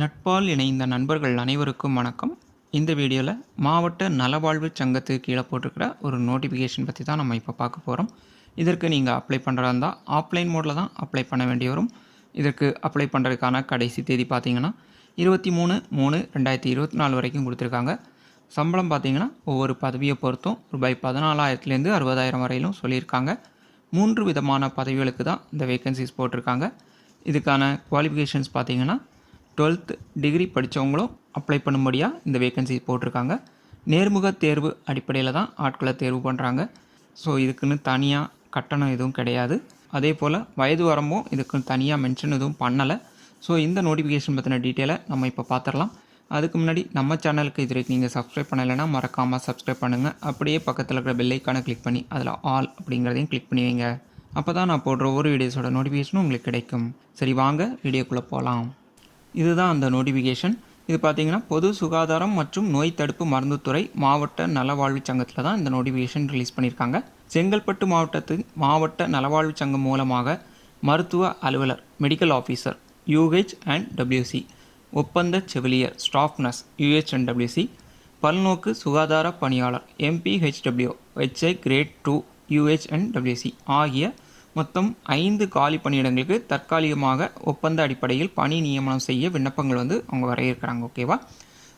நட்பால் இணைந்த நண்பர்கள் அனைவருக்கும் வணக்கம். இந்த வீடியோவில் மாவட்ட நலவாழ்வு சங்கத்துக்கு கீழே போட்டிருக்கிற ஒரு நோட்டிஃபிகேஷன் பற்றி தான் நம்ம இப்போ பார்க்க போகிறோம் இதற்கு நீங்கள் அப்ளை பண்ணுறதா இருந்தால் ஆஃப்லைன் மோடில் தான் அப்ளை பண்ண வேண்டி வரும். இதற்கு அப்ளை பண்ணுறதுக்கான கடைசி தேதி பார்த்தீங்கன்னா இருபத்தி மூணு மூணு ரெண்டாயிரத்தி இருபத்தி நாலு வரைக்கும் கொடுத்துருக்காங்க. சம்பளம் பார்த்தீங்கன்னா ஒவ்வொரு பதவியை பொறுத்தும் ரூபாய் பதினாலாயிரத்துலேருந்து அறுபதாயிரம் வரையிலும் சொல்லியிருக்காங்க. மூன்று விதமான பதவிகளுக்கு தான் இந்த வேகன்சிஸ் போட்டிருக்காங்க. இதுக்கான குவாலிஃபிகேஷன்ஸ் பார்த்தீங்கன்னா டுவெல்த் டிகிரி படித்தவங்களும் அப்ளை பண்ணும்படியாக இந்த வேகன்சி போட்டிருக்காங்க. நேர்முக தேர்வு அடிப்படையில் தான் ஆட்களை தேர்வு பண்ணுறாங்க ஸோ இதுக்குன்னு தனியாக கட்டணம் எதுவும் கிடையாது. அதே போல் வயது வரம்பும் இதுக்குன்னு தனியாக மென்ஷன் எதுவும் பண்ணலை. ஸோ இந்த நோட்டிஃபிகேஷன் பற்றின டீட்டெயிலை நம்ம இப்போ பார்த்துடலாம் அதுக்கு முன்னாடி நம்ம சேனலுக்கு இது வரைக்கும் நீங்கள் சப்ஸ்கிரைப் பண்ணலைன்னா மறக்காமல் சப்ஸ்கிரைப் பண்ணுங்கள் அப்படியே பக்கத்தில் இருக்கிற பெல்லைக்கான கிளிக் பண்ணி அதில் ஆல் அப்படிங்கிறதையும் கிளிக் பண்ணி வைங்க. அப்போ தான் நான் போடுற ஒவ்வொரு வீடியோஸோட நோட்டிஃபிகேஷனும் உங்களுக்கு கிடைக்கும். சரி வாங்க வீடியோக்குள்ளே போகலாம் இதுதான் அந்த நோட்டிஃபிகேஷன் இது பார்த்தீங்கன்னா பொது சுகாதாரம் மற்றும் நோய் தடுப்பு மருந்துத்துறை மாவட்ட நலவாழ்வு சங்கத்தில் தான் இந்த நோட்டிஃபிகேஷன் ரிலீஸ் பண்ணியிருக்காங்க செங்கல்பட்டு மாவட்டத்தின் மாவட்ட நலவாழ்வு சங்கம் மூலமாக மருத்துவ அலுவலர் medical officer UH and WC ஒப்பந்த செவிலியர் staff nurse UH and WC பல்நோக்கு சுகாதார பணியாளர் MPHW HI grade two UH and WC ஆகிய மொத்தம் ஐந்து காலி பணியிடங்களுக்கு தற்காலிகமாக ஒப்பந்த அடிப்படையில் பணி நியமனம் செய்ய விண்ணப்பங்கள் வந்து அவங்க வரையிருக்கிறாங்க ஓகேவா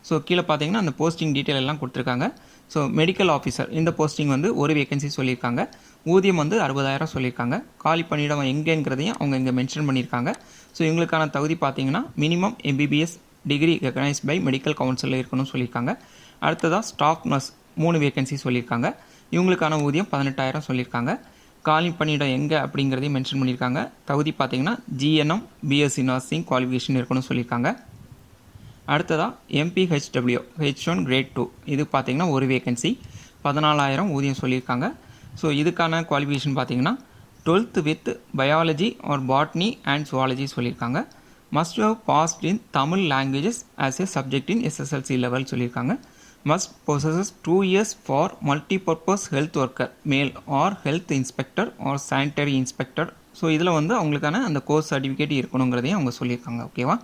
ஸோ கீழே பார்த்தீங்கன்னா அந்த போஸ்டிங் டீட்டெயில் எல்லாம் கொடுத்துருக்காங்க. ஸோ மெடிக்கல் ஆஃபீஸர் இந்த போஸ்டிங் வந்து ஒரு வேகன்சி சொல்லியிருக்காங்க. ஊதியம் வந்து அறுபதாயிரம் சொல்லியிருக்காங்க. காலி பணியிடம் எங்கேங்கிறதையும் அவங்க இங்கே மென்ஷன் பண்ணியிருக்காங்க. ஸோ இவங்களுக்கான தகுதி பார்த்தீங்கன்னா minimum MBBS degree recognised by medical கவுன்சிலில் இருக்கணும்னு சொல்லியிருக்காங்க. அடுத்ததாக ஸ்டாஃப் நர்ஸ் மூணு வேகன்சி சொல்லியிருக்காங்க. இவங்களுக்கான ஊதியம் பதினெட்டாயிரம் சொல்லியிருக்காங்க. காலி பணியிடம் எங்கே அப்படிங்கிறதையும் மென்ஷன் பண்ணியிருக்காங்க. தகுதி பார்த்தீங்கன்னா ஜிஎன்எம் பிஎஸ்சி நர்சிங் குவாலிஃபிகேஷன் இருக்கணும்னு சொல்லியிருக்காங்க. அடுத்ததாக MPHW H one grade two இது பார்த்திங்கன்னா ஒரு வேகன்சி பதினாலாயிரம் ஊதியம் சொல்லியிருக்காங்க. ஸோ இதுக்கான குவாலிஃபிகேஷன் பார்த்தீங்கன்னா twelfth with biology or botany and zoology சொல்லியிருக்காங்க. Must have passed in Tamil languages as a subject in SSLC level சொல்லியிருக்காங்க. Must processes two years for multipurpose health health worker male or health inspector or sanitary inspector. So இதில் வந்து அவங்களுக்கான அந்த course certificate இருக்கணுங்கிறதையும் அவங்க சொல்லியிருக்காங்க ஓகேவா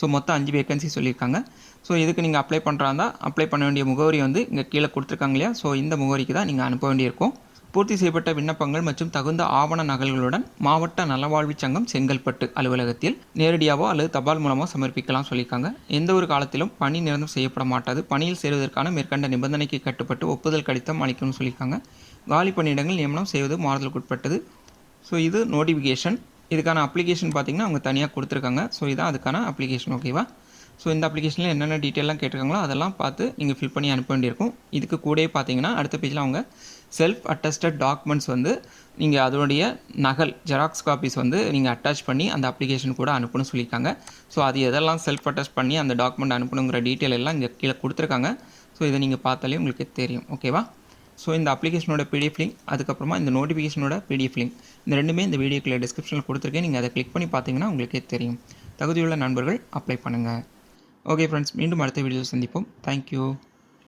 so மொத்தம் அஞ்சு வேகன்சி சொல்லியிருக்காங்க. ஸோ இதுக்கு நீங்கள் அப்ளை பண்ணுறாந்தா அப்ளை பண்ண வேண்டிய முகவரி வந்து இங்கே கீழே கொடுத்துருக்காங்க இல்லையா? ஸோ இந்த முகவரிக்கு தான் நீங்கள் அனுப்ப வேண்டியிருக்கும். பூர்த்தி செய்யப்பட்ட விண்ணப்பங்கள் மற்றும் தகுந்த ஆவண நகல்களுடன் மாவட்ட நலவாழ்வு சங்கம் செங்கல்பட்டு அலுவலகத்தில் நேரடியாகவோ அல்லது தபால் மூலமோ சமர்ப்பிக்கலாம் சொல்லியிருக்காங்க. எந்த ஒரு காலத்திலும் பணி நிரந்தரம் செய்யப்பட மாட்டாது. பணியில் சேருவதற்கான மேற்கண்ட நிபந்தனைக்கு கட்டுப்பட்டு ஒப்புதல் கடிதம் அளிக்கணும்னு சொல்லியிருக்காங்க. காலி பணியிடங்கள் நியமனம் செய்வது மாறுதலுக்கு உட்பட்டது. ஸோ இது நோட்டிஃபிகேஷன் இதுக்கான அப்ளிகேஷன் பார்த்தீங்கன்னா அவங்க தனியாக கொடுத்துருக்காங்க. ஸோ இதான் அதுக்கான அப்ளிகேஷன் ஓகேவா ஸோ இந்த அப்ளிகேஷனில் என்னென்ன டீட்டெயிலாம் கேட்டிருக்காங்களோ அதெல்லாம் பார்த்து நீங்கள் ஃபில் பண்ணி அனுப்ப வேண்டியிருக்கும். இதுக்கு கூடயே பார்த்தீங்கன்னா அடுத்த பேஜில் அவங்க செல்ஃப் அட்டஸ்டட் டாக்குமெண்ட்ஸ் வந்து நீங்கள் அதனுடைய நகல் ஜெராக்ஸ் காப்பீஸ் வந்து நீங்கள் அட்டாச் பண்ணி அந்த அப்ளிகேஷன் கூட அனுப்பணும்னு சொல்லியிருக்காங்க. ஸோ அது எதெல்லாம் செல்ஃப் அட்டாச் பண்ணி அந்த டாக்குமெண்ட் அனுப்பணுங்கிற டீட்டெயில் எல்லாம் இங்கே கீழே கொடுத்துருக்காங்க. ஸோ இதை நீங்கள் பார்த்தாலே உங்களுக்கு தெரியும். ஓகேவா ஸோ இந்த அப்ளிகேஷனோட பிடிஎஃப் லிங்க் அதுக்கப்புறமா இந்த நோட்டிஃபிகேஷனோட பிடிஎஃப் லிங்க் இந்த ரெண்டுமே இந்த வீடியோக்குள்ள டிஸ்கிரிப்ஷனில் கொடுத்துருக்கேன். நீங்கள் அதை கிளிக் பண்ணி பார்த்தீங்கன்னா உங்களுக்கே தெரியும். தகுதியுள்ள நண்பர்கள் அப்ளை பண்ணுங்கள் ஓகே ஃப்ரெண்ட்ஸ் மீண்டும் அடுத்த வீடியோ சந்திப்போம். தேங்க்யூ